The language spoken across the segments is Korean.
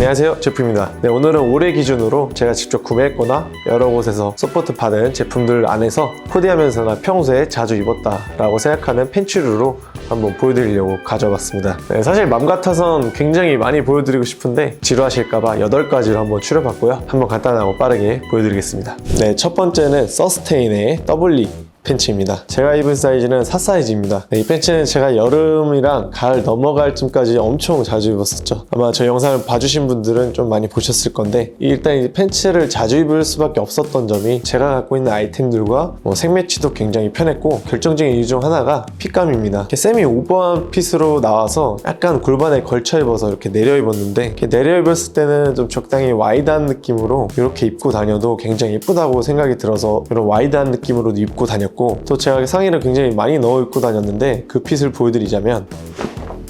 안녕하세요. 제프입니다. 네, 오늘은 올해 기준으로 제가 직접 구매했거나 여러 곳에서 서포트 받은 제품들 안에서 코디하면서나 평소에 자주 입었다 라고 생각하는 팬츠류로 한번 보여드리려고 가져왔습니다. 네, 사실 맘 같아선 굉장히 많이 보여드리고 싶은데 지루하실까봐 8가지로 한번 추려봤고요. 한번 간단하고 빠르게 보여드리겠습니다. 네, 첫 번째는 서스테인의 더블리 팬츠입니다. 제가 입은 사이즈는 4 사이즈입니다. 네, 이 팬츠는 제가 여름이랑 가을 넘어갈 쯤까지 엄청 자주 입었었죠. 아마 저 영상을 봐주신 분들은 좀 많이 보셨을 건데 일단 이 팬츠를 자주 입을 수밖에 없었던 점이 제가 갖고 있는 아이템들과 뭐 생매치도 굉장히 편했고 결정적인 이유 중 하나가 핏감입니다. 이렇게 세미 오버한 핏으로 나와서 약간 골반에 걸쳐 입어서 이렇게 내려 입었는데 이렇게 내려 입었을 때는 좀 적당히 와이드한 느낌으로 이렇게 입고 다녀도 굉장히 예쁘다고 생각이 들어서 이런 와이드한 느낌으로 입고 다녔고 또 제가 상의를 굉장히 많이 넣어 입고 다녔는데 그 핏을 보여드리자면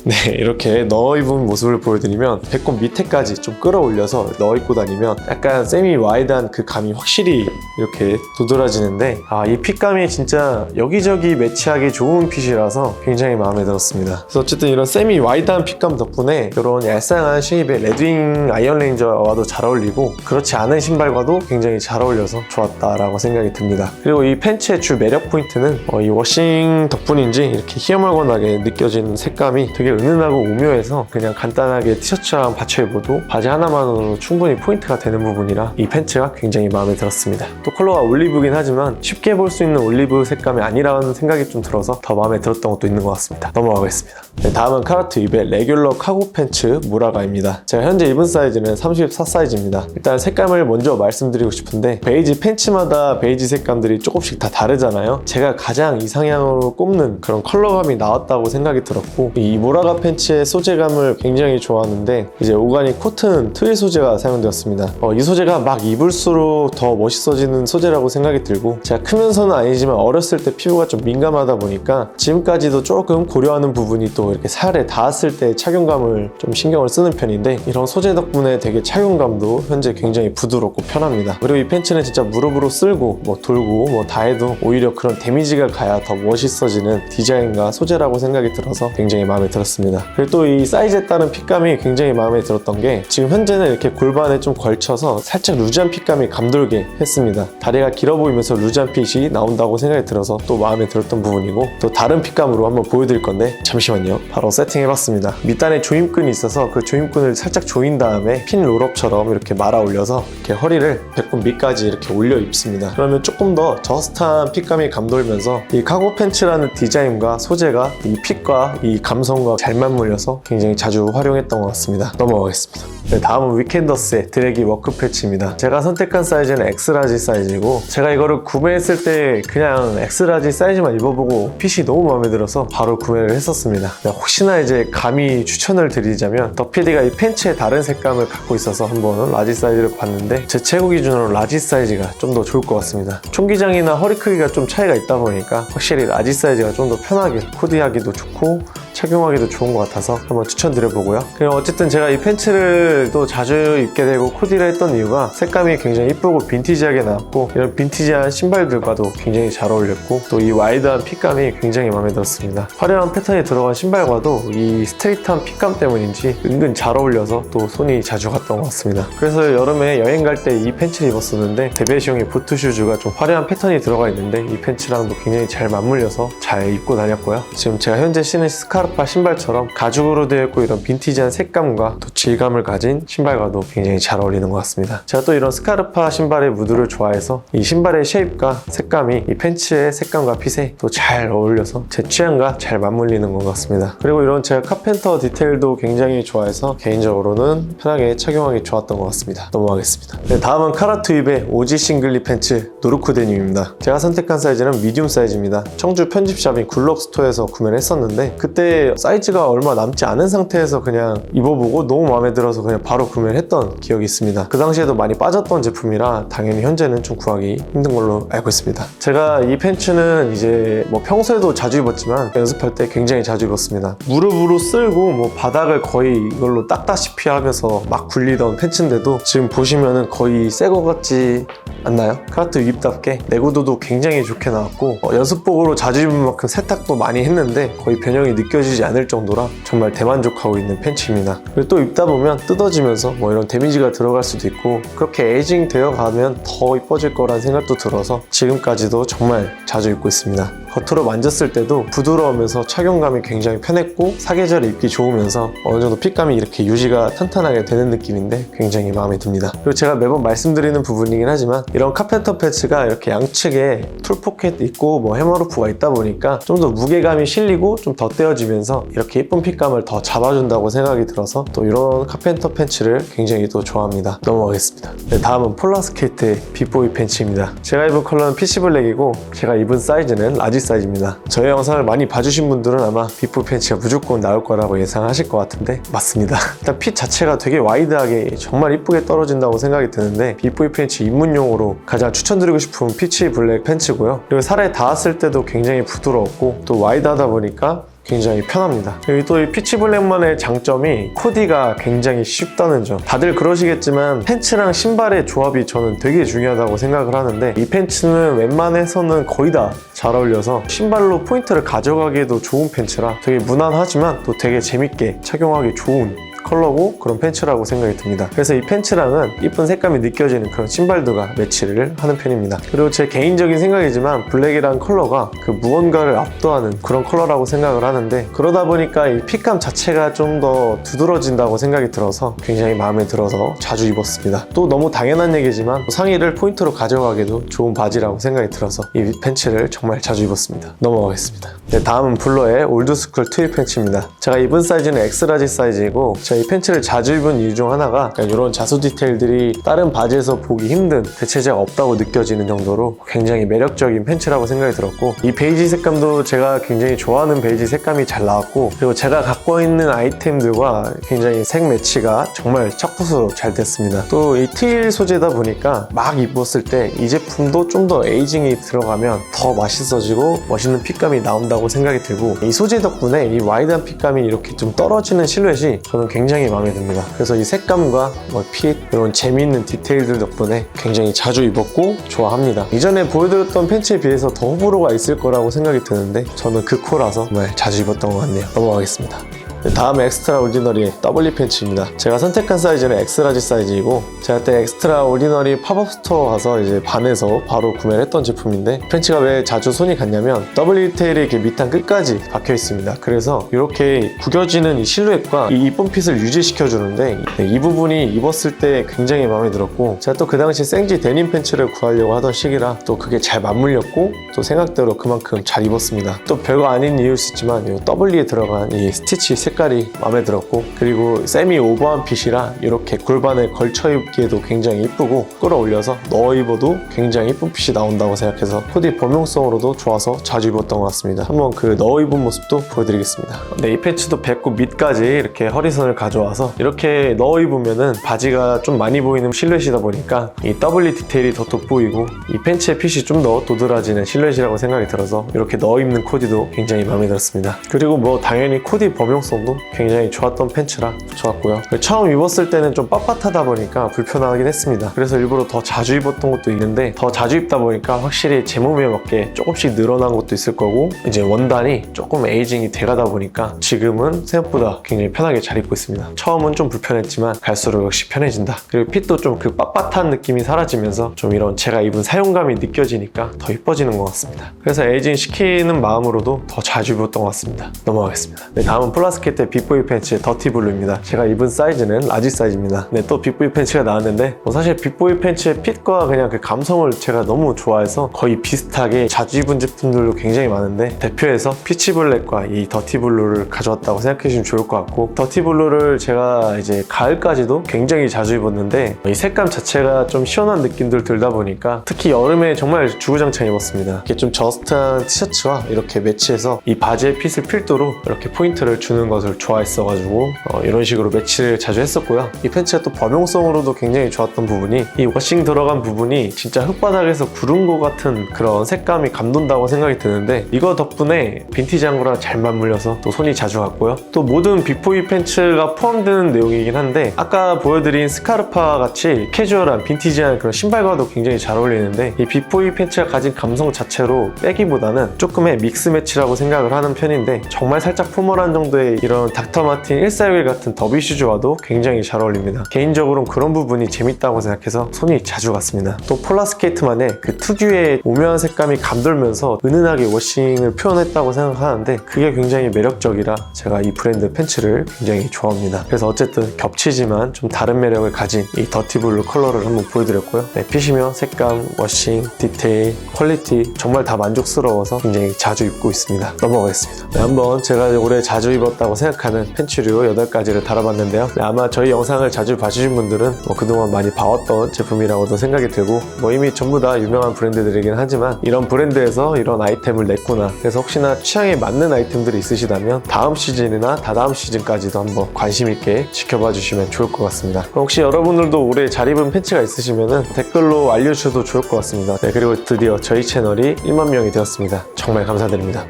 네 이렇게 넣어 입은 모습을 보여드리면 배꼽 밑에까지 좀 끌어올려서 넣어 입고 다니면 약간 세미 와이드한 그 감이 확실히 이렇게 도드라지는데 아이 핏감이 진짜 여기저기 매치하기 좋은 핏이라서 굉장히 마음에 들었습니다. 그래서 어쨌든 이런 세미 와이드한 핏감 덕분에 이런 얄쌍한 쉐입의 레드윙 아이언 레인저와도 잘 어울리고 그렇지 않은 신발과도 굉장히 잘 어울려서 좋았다라고 생각이 듭니다. 그리고 이 팬츠의 주 매력 포인트는 어, 이 워싱 덕분인지 이렇게 희어멀건하게 느껴지는 색감이 되게 은은하고 오묘해서 그냥 간단하게 티셔츠랑 받쳐 입어도 바지 하나만으로 충분히 포인트가 되는 부분이라 이 팬츠가 굉장히 마음에 들었습니다. 또 컬러가 올리브긴 하지만 쉽게 볼 수 있는 올리브 색감이 아니라는 생각이 좀 들어서 더 마음에 들었던 것도 있는 것 같습니다. 넘어가겠습니다. 네, 다음은 카라트 입의 레귤러 카고 팬츠 무라가입니다. 제가 현재 입은 사이즈는 34 사이즈입니다. 일단 색감을 먼저 말씀드리고 싶은데 베이지 팬츠마다 베이지 색감들이 조금씩 다 다르잖아요. 제가 가장 이상향으로 꼽는 그런 컬러감이 나왔다고 생각이 들었고 이 무라 가 팬츠의 소재감을 굉장히 좋아하는데 이제 오가닉 코튼 트윌 소재가 사용되었습니다. 어, 이 소재가 막 입을수록 더 멋있어지는 소재라고 생각이 들고 제가 크면서는 아니지만 어렸을 때 피부가 좀 민감하다 보니까 지금까지도 조금 고려하는 부분이 또 이렇게 살에 닿았을 때 착용감을 좀 신경을 쓰는 편인데 이런 소재 덕분에 되게 착용감도 현재 굉장히 부드럽고 편합니다. 그리고 이 팬츠는 진짜 무릎으로 쓸고 뭐 돌고 뭐 다 해도 오히려 그런 데미지가 가야 더 멋있어지는 디자인과 소재라고 생각이 들어서 굉장히 마음에 들었습니다. 그리고 또 이 사이즈에 따른 핏감이 굉장히 마음에 들었던 게 지금 현재는 이렇게 골반에 좀 걸쳐서 살짝 루즈한 핏감이 감돌게 했습니다. 다리가 길어 보이면서 루즈한 핏이 나온다고 생각이 들어서 또 마음에 들었던 부분이고 또 다른 핏감으로 한번 보여드릴 건데 잠시만요. 바로 세팅해봤습니다. 밑단에 조임끈이 있어서 그 조임끈을 살짝 조인 다음에 핀 롤업처럼 이렇게 말아 올려서 이렇게 허리를 배꼽 밑까지 이렇게 올려 입습니다. 그러면 조금 더 저스트한 핏감이 감돌면서 이 카고 팬츠라는 디자인과 소재가 이 핏과 이 감성과 잘 맞물려서 굉장히 자주 활용했던 것 같습니다. 넘어가겠습니다. 네, 다음은 위켄더스의 드래기 워크 패치입니다. 제가 선택한 사이즈는 엑스라지 사이즈이고 제가 이거를 구매했을 때 그냥 엑스라지 사이즈만 입어보고 핏이 너무 마음에 들어서 바로 구매를 했었습니다. 네, 혹시나 이제 감히 추천을 드리자면 더피디가 이 팬츠의 다른 색감을 갖고 있어서 한번 라지 사이즈를 봤는데 제 최고 기준으로 라지 사이즈가 좀 더 좋을 것 같습니다. 총기장이나 허리 크기가 좀 차이가 있다 보니까 확실히 라지 사이즈가 좀 더 편하게 코디하기도 좋고 착용하기도 좋은 것 같아서 한번 추천드려보고요. 그리고 어쨌든 제가 이 팬츠를 또 자주 입게 되고 코디를 했던 이유가 색감이 굉장히 이쁘고 빈티지하게 나왔고 이런 빈티지한 신발들과도 굉장히 잘 어울렸고 또 이 와이드한 핏감이 굉장히 마음에 들었습니다. 화려한 패턴이 들어간 신발과도 이 스트레이트한 핏감 때문인지 은근 잘 어울려서 또 손이 자주 갔던 것 같습니다. 그래서 여름에 여행 갈 때 이 팬츠를 입었었는데 데베시용의 보트 슈즈가 좀 화려한 패턴이 들어가 있는데 이 팬츠랑도 굉장히 잘 맞물려서 잘 입고 다녔고요. 지금 제가 현재 신은 스카르 파 신발처럼 가죽으로 되어 있고 이런 빈티지한 색감과 또 질감을 가진 신발과도 굉장히 잘 어울리는 것 같습니다. 제가 또 이런 스카르파 신발의 무드를 좋아해서 이 신발의 쉐입과 색감이 이 팬츠의 색감과 핏에 또 잘 어울려서 제 취향과 잘 맞물리는 것 같습니다. 그리고 이런 제가 카펜터 디테일도 굉장히 좋아해서 개인적으로는 편하게 착용하기 좋았던 것 같습니다. 넘어가겠습니다. 네, 다음은 카라투입의 오지 싱글리 팬츠 노르크 데님입니다. 제가 선택한 사이즈는 미디움 사이즈입니다. 청주 편집샵인 굴럭스토어에서 구매를 했었는데 그때 사이즈가 얼마 남지 않은 상태에서 그냥 입어보고 너무 마음에 들어서 그냥 바로 구매를 했던 기억이 있습니다. 그 당시에도 많이 빠졌던 제품이라 당연히 현재는 좀 구하기 힘든 걸로 알고 있습니다. 제가 이 팬츠는 이제 뭐 평소에도 자주 입었지만 연습할 때 굉장히 자주 입었습니다. 무릎으로 쓸고 뭐 바닥을 거의 이걸로 닦다시피 하면서 막 굴리던 팬츠인데도 지금 보시면은 거의 새 거 같지 않나요? 카라트 입답게 내구도도 굉장히 좋게 나왔고 어, 연습복으로 자주 입은 만큼 세탁도 많이 했는데 거의 변형이 느껴 지지 지워지지 않을 정도라 정말 대만족하고 있는 팬츠입니다. 그리고 또 입다 보면 뜯어지면서 뭐 이런 데미지가 들어갈 수도 있고 그렇게 에이징 되어 가면 더 이뻐질 거란 생각도 들어서 지금까지도 정말 자주 입고 있습니다. 겉으로 만졌을 때도 부드러우면서 착용감이 굉장히 편했고 사계절에 입기 좋으면서 어느 정도 핏감이 이렇게 유지가 탄탄하게 되는 느낌인데 굉장히 마음에 듭니다. 그리고 제가 매번 말씀드리는 부분이긴 하지만 이런 카펜터 패치가 이렇게 양측에 툴 포켓 있고 뭐 헤머루프가 있다 보니까 좀 더 무게감이 실리고 좀더 떼어지면서 이렇게 예쁜 핏감을 더 잡아준다고 생각이 들어서 또 이런 카펜터 팬츠를 굉장히 또 좋아합니다. 넘어가겠습니다. 네, 다음은 폴라스케이트의 빅보이 팬츠입니다. 제가 입은 컬러는 피시 블랙이고 제가 입은 사이즈는 라지 사이즈입니다. 저희 영상을 많이 봐주신 분들은 아마 빅보이 팬츠가 무조건 나올 거라고 예상하실 것 같은데 맞습니다. 일단 핏 자체가 되게 와이드하게 정말 이쁘게 떨어진다고 생각이 드는데 빅보이 팬츠 입문용으로 가장 추천드리고 싶은 피치 블랙 팬츠고요. 그리고 살에 닿았을 때도 굉장히 부드러웠고 또 와이드하다 보니까 굉장히 편합니다. 여기 또 이 피치 블랙만의 장점이 코디가 굉장히 쉽다는 점. 다들 그러시겠지만 팬츠랑 신발의 조합이 저는 되게 중요하다고 생각을 하는데 이 팬츠는 웬만해서는 거의 다 잘 어울려서 신발로 포인트를 가져가기에도 좋은 팬츠라 되게 무난하지만 또 되게 재밌게 착용하기 좋은 컬러고 그런 팬츠라고 생각이 듭니다. 그래서 이 팬츠랑은 이쁜 색감이 느껴지는 그런 신발도가 매치를 하는 편입니다. 그리고 제 개인적인 생각이지만 블랙이란 컬러가 그 무언가를 압도하는 그런 컬러라고 생각을 하는데 그러다 보니까 이 핏감 자체가 좀 더 두드러진다고 생각이 들어서 굉장히 마음에 들어서 자주 입었습니다. 또 너무 당연한 얘기지만 상의를 포인트로 가져가기도 좋은 바지라고 생각이 들어서 이 팬츠를 정말 자주 입었습니다. 넘어가겠습니다. 네, 다음은 블러의 올드스쿨 트윌 팬츠입니다. 제가 입은 사이즈는 엑스라지 사이즈이고 제가 이 팬츠를 자주 입은 이유 중 하나가 이런 자수 디테일들이 다른 바지에서 보기 힘든 대체제가 없다고 느껴지는 정도로 굉장히 매력적인 팬츠라고 생각이 들었고 이 베이지 색감도 제가 굉장히 좋아하는 베이지 색감이 잘 나왔고 그리고 제가 갖고 있는 아이템들과 굉장히 색 매치가 정말 착붙으로 잘 됐습니다. 또이 트윌 소재다 보니까 막 입었을 때 이 제품도 좀 더 에이징이 들어가면 더 맛있어지고 멋있는 핏감이 나온다고 생각이 들고 이 소재 덕분에 이 와이드한 핏감이 이렇게 좀 떨어지는 실루엣이 저는 굉장히 마음에 듭니다. 그래서 이 색감과 뭐 핏, 이런 재미있는 디테일들 덕분에 굉장히 자주 입었고 좋아합니다. 이전에 보여드렸던 팬츠에 비해서 더 호불호가 있을 거라고 생각이 드는데 저는 그 코라서 정말 자주 입었던 것 같네요. 넘어가겠습니다. 네, 다음 엑스트라 올디너리 W 팬츠입니다. 제가 선택한 사이즈는 엑스라지 사이즈이고 제가 그때 엑스트라 올디너리 팝업 스토어 가서 이제 반에서 바로 구매를 했던 제품인데 팬츠가 왜 자주 손이 갔냐면 W 테일이 이렇게 밑단 끝까지 박혀 있습니다. 그래서 이렇게 구겨지는 이 실루엣과 이 이쁜 핏을 유지시켜 주는데 네, 이 부분이 입었을 때 굉장히 마음에 들었고 제가 또 그 당시 생지 데님 팬츠를 구하려고 하던 시기라 또 그게 잘 맞물렸고 또 생각대로 그만큼 잘 입었습니다. 또 별거 아닌 이유일 수 있지만 이 W에 들어간 이 스티치 색 깔이 마음에 들었고 그리고 세미 오버한 핏이라 이렇게 골반에 걸쳐 입기에도 굉장히 이쁘고 끌어올려서 넣어 입어도 굉장히 이쁜 핏이 나온다고 생각해서 코디 범용성으로도 좋아서 자주 입었던 것 같습니다. 한번 그 넣어 입은 모습도 보여드리겠습니다. 네, 이 팬츠도 배꼽 밑까지 이렇게 허리선을 가져와서 이렇게 넣어 입으면은 바지가 좀 많이 보이는 실루엣이다 보니까 이 W 디테일이 더 돋보이고 이 팬츠의 핏이 좀 더 도드라지는 실루엣이라고 생각이 들어서 이렇게 넣어 입는 코디도 굉장히 마음에 들었습니다. 그리고 뭐 당연히 코디 범용성 도 굉장히 좋았던 팬츠라 좋았고요. 처음 입었을 때는 좀 빳빳하다 보니까 불편하긴 했습니다. 그래서 일부러 더 자주 입었던 것도 있는데 더 자주 입다 보니까 확실히 제 몸에 맞게 조금씩 늘어난 것도 있을 거고 이제 원단이 조금 에이징이 돼가다 보니까 지금은 생각보다 굉장히 편하게 잘 입고 있습니다. 처음은 좀 불편했지만 갈수록 역시 편해진다. 그리고 핏도 좀 그 빳빳한 느낌이 사라지면서 좀 이런 제가 입은 사용감이 느껴지니까 더 이뻐지는 것 같습니다. 그래서 에이징 시키는 마음으로도 더 자주 입었던 것 같습니다. 넘어가겠습니다. 네, 다음은 플라스켓 의 빅보이 팬츠의 더티 블루입니다. 제가 입은 사이즈는 라지 사이즈입니다. 네, 또 빅보이 팬츠가 나왔는데 뭐 사실 빅보이 팬츠의 핏과 그냥 그 감성을 제가 너무 좋아해서 거의 비슷하게 자주 입은 제품들도 굉장히 많은데 대표해서 피치 블랙과 이 더티 블루를 가져왔다고 생각해 주시면 좋을 것 같고 더티 블루를 제가 이제 가을까지도 굉장히 자주 입었는데 이 색감 자체가 좀 시원한 느낌들 들다 보니까 특히 여름에 정말 주구장창 입었습니다. 이렇게 좀 저스트한 티셔츠와 이렇게 매치해서 이 바지의 핏을 필두로 이렇게 포인트를 주는 것을 것을 좋아했어가지고 어, 이런 식으로 매치를 자주 했었고요. 이 팬츠가 또 범용성으로도 굉장히 좋았던 부분이 이 워싱 들어간 부분이 진짜 흙바닥에서 구른 것 같은 그런 색감이 감돈다고 생각이 드는데 이거 덕분에 빈티지 한 거랑 잘 맞물려서 또 손이 자주 갔고요. 또 모든 비포이 팬츠가 포함되는 내용이긴 한데 아까 보여드린 스카르파 같이 캐주얼한 빈티지한 그런 신발과도 굉장히 잘 어울리는데 이 비포이 팬츠가 가진 감성 자체로 빼기보다는 조금의 믹스 매치라고 생각을 하는 편인데 정말 살짝 포멀한 정도의 이런 닥터 마틴 141 같은 더비 슈즈와도 굉장히 잘 어울립니다. 개인적으로는 그런 부분이 재밌다고 생각해서 손이 자주 갔습니다. 또 폴라 스케이트만의 그 특유의 오묘한 색감이 감돌면서 은은하게 워싱을 표현했다고 생각하는데 그게 굉장히 매력적이라 제가 이 브랜드 팬츠를 굉장히 좋아합니다. 그래서 어쨌든 겹치지만 좀 다른 매력을 가진 이 더티블루 컬러를 한번 보여드렸고요. 네, 핏이며 색감, 워싱, 디테일, 퀄리티 정말 다 만족스러워서 굉장히 자주 입고 있습니다. 넘어가겠습니다. 네, 한번 제가 올해 자주 입었다고 생각하는 팬츠류 8가지를 달아봤는데요. 네, 아마 저희 영상을 자주 봐주신 분들은 뭐 그동안 많이 봐왔던 제품이라고도 생각이 들고 뭐 이미 전부 다 유명한 브랜드들이긴 하지만 이런 브랜드에서 이런 아이템을 냈구나. 그래서 혹시나 취향에 맞는 아이템들이 있으시다면 다음 시즌이나 다다음 시즌까지도 한번 관심 있게 지켜봐 주시면 좋을 것 같습니다. 혹시 여러분들도 올해 잘 입은 팬츠가 있으시면 댓글로 알려주셔도 좋을 것 같습니다. 네, 그리고 드디어 저희 채널이 1만 명이 되었습니다. 정말 감사드립니다.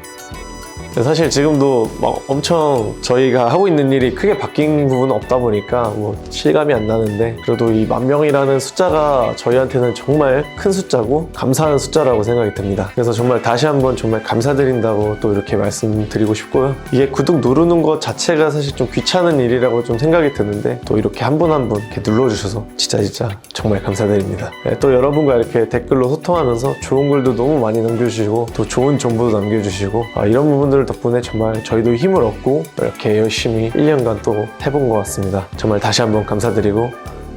사실 지금도 막 엄청 저희가 하고 있는 일이 크게 바뀐 부분은 없다 보니까 뭐 실감이 안 나는데 그래도 이 만 명이라는 숫자가 저희한테는 정말 큰 숫자고 감사한 숫자라고 생각이 듭니다. 그래서 정말 다시 한번 정말 감사드린다고 또 이렇게 말씀드리고 싶고요. 이게 구독 누르는 것 자체가 사실 좀 귀찮은 일이라고 좀 생각이 드는데 또 이렇게 한 분 한 분 이렇게 눌러주셔서 진짜 진짜 정말 감사드립니다. 네, 또 여러분과 이렇게 댓글로 소통하면서 좋은 글도 너무 많이 남겨주시고 또 좋은 정보도 남겨주시고 아, 이런 부 분들 덕분에 정말 저희도 힘을 얻고 이렇게 열심히 1년간 또 해본 것 같습니다. 정말 다시 한번 감사드리고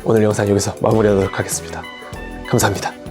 오늘 영상 여기서 마무리하도록 하겠습니다. 감사합니다.